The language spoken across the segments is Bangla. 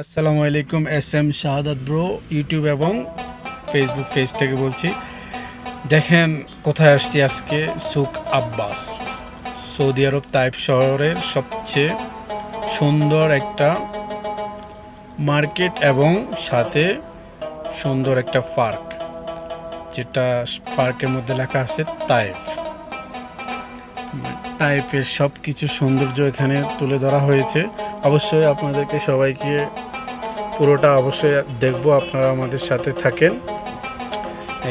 আসসালামু আলাইকুম, S M Shahadat bro, YouTube এবং ফেসবুক পেজ থেকে বলছি। দেখেন কোথায় আসছি আজকে Souq Abbas, Saudi Arab Taif শহরের সবচেয়ে সুন্দর একটা মার্কেট এবং সাথে সুন্দর একটা পার্ক, যেটা পার্কের মধ্যে লেখা আছে তাইফ টাইপের সব কিছু সৌন্দর্য এখানে তুলে ধরা হয়েছে। অবশ্যই আপনাদেরকে সবাইকে পুরোটা অবশ্যই দেখব, আপনারা আমাদের সাথে থাকেন।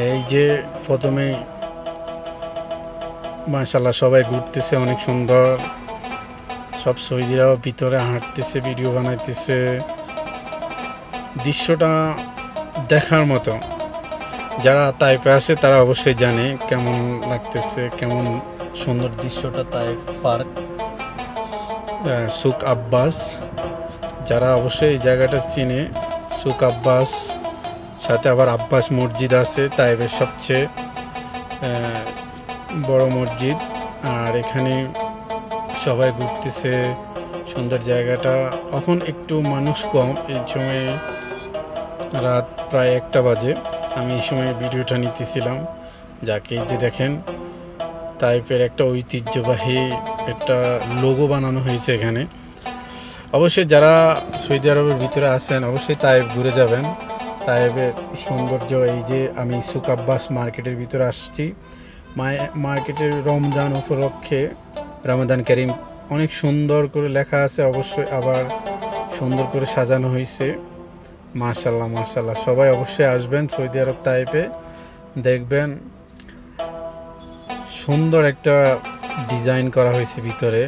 এই যে প্রথমেই মাশাল্লাহ সবাই ঘুরতেছে, অনেক সুন্দর। সব সৌদিরাও ভিতরে হাঁটতেছে, ভিডিও বানাইতেছে। দৃশ্যটা দেখার মতো। যারা তাইপে আসে তারা অবশ্যই জানে কেমন লাগতেছে, কেমন সুন্দর দৃশ্যটা তাইপ পার্ক। সুক আব্বাস, যারা অবশ্যই এই জায়গাটা চিনে সুক আব্বাস, সাথে আবার আব্বাস মসজিদ আছে, তাইবের সবচেয়ে বড় মসজিদ। আর এখানে সবাই ঘুরতেছে, সুন্দর জায়গাটা। এখন একটু মানুষ কম, এই সময় রাত প্রায় একটা বাজে। আমি এই সময় ভিডিওটা নিতেছিলাম। যাকে যে দেখেন টাইপের একটা ঐতিহ্যবাহী একটা লোগো বানানো হয়েছে এখানে। অবশ্যই যারা সৌদি আরবের ভিতরে আসেন অবশ্যই তাইব ঘুরে যাবেন। তাইবের সৌন্দর্য, এই যে আমি সুক আব্বাস মার্কেটের ভিতরে আসছি। মার্কেটের রমজান উপলক্ষে রমাদান করিম অনেক সুন্দর করে লেখা আছে, অবশ্যই আবার সুন্দর করে সাজানো হয়েছে। মার্শাল্লাহ মার্শাল্লাহ সবাই অবশ্যই আসবেন সৌদি আরব তাইপে। দেখবেন সুন্দর একটা ডিজাইন করা হয়েছে ভিতরে।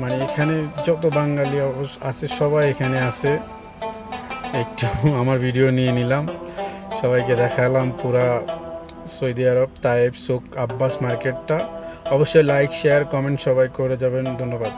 মানে এখানে যত বাঙালি আছে, সবাই এখানে আছে। একটু আমার ভিডিও নিয়ে নিলাম। সবাইকে দেখালাম পুরা Saudi Arab Taif Souq Abbas মার্কেটটা। অবশ্যই লাইক শেয়ার কমেন্ট সবাই করে যাবেন। ধন্যবাদ।